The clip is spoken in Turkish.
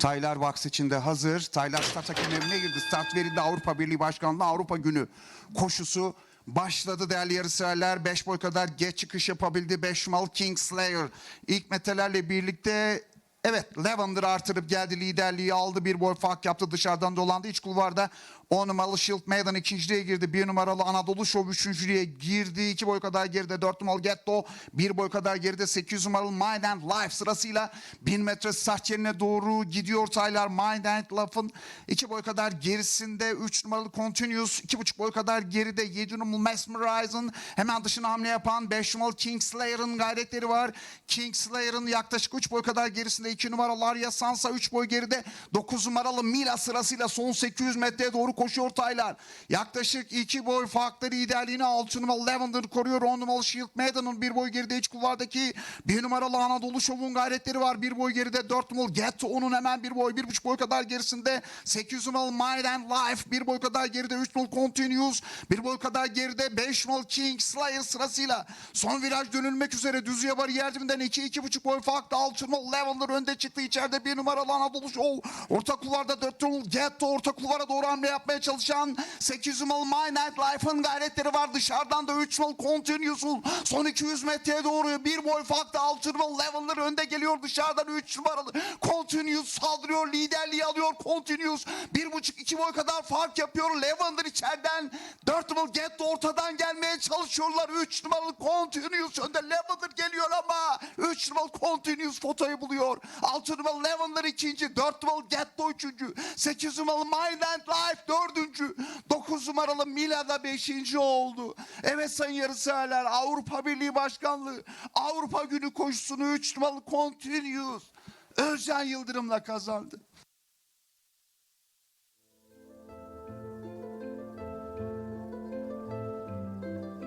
Taylar box içinde hazır. Taylar starta kemerine girdi. Start verildi Avrupa Birliği Başkanlığı Avrupa Günü koşusu başladı değerli yarışseverler. 5 boy kadar geç çıkış yapabildi. 5 numaralı King Slayer. İlk metelerle birlikte Evet Lavender artırıp geldi liderliği aldı bir boy fark yaptı dışarıdan dolandı iç kulvarda 10 numaralı Shield Meydan ikinciliğe girdi. 1 numaralı Anadolu Show üçüncülüğe girdi. 2 boy kadar geride 4 numaralı Getto. 1 boy kadar geride 8 numaralı Mind and Life sırasıyla 1000 metre start doğru gidiyor Taylar. Mind and Life'ın 2 boy kadar gerisinde 3 numaralı Continuous. 2,5 boy kadar geride 7 numaralı Mesmerizing. Hemen dışına hamle yapan 5 numaralı Kingslayer'ın gayretleri var. Kingslayer'ın yaklaşık 3 boy kadar gerisinde 2 numaralı Arya Sansa 3 boy geride 9 numaralı Mila sırasıyla son 800 metreye doğru koşuyor Taylar. Yaklaşık 2 boy farklı liderliğini 6 numaralı Lavender koruyor. 10 numaralı Shield Maiden'ın 1 boy geride iç kulvardaki 1 numaralı Anadolu Show'un gayretleri var. 1 boy geride 4 numaralı Get onun hemen 1 boy 1,5 boy kadar gerisinde 8 numaralı Mind and Life 1 boy kadar geride 3 numaralı Continuous 1 boy kadar geride 5 numaralı King Slayer sırasıyla son viraj dönülmek üzere düz yabar yerdivinden 2 2,5 boy farklı 6 numaralı Lavender önde çıktı içeride 1 numaralı Anadolu Show orta kulvarda 4 numaralı Get orta kulvara doğru hamle yapmaya çalışan 8 numaralı My Night Life'ın gayretleri var. Dışarıdan da 3 numaralı Continuous'un son 200 metreye doğru bir boy farklı 6 numaralı Lavender önde geliyor. Dışarıdan 3 numaralı Continuous saldırıyor liderliği alıyor. Continuous 1,5-2 boy kadar fark yapıyor. Lavender içeriden 4 numaralı Get de ortadan gelmeye çalışıyorlar. 3 numaralı Continuous önde Lavender geliyor ama 3 numaralı Continuous fotoyu buluyor 6 numaralı Lavender ikinci 4 numaralı Getto üçüncü 8 numaralı Mind and Life dördüncü 9 numaralı Mila da beşinci oldu. Evet sayın yarışseverler Avrupa Birliği Başkanlığı Avrupa Günü koşusunu 3 numaralı Continuous Özcan Yıldırım'la kazandı.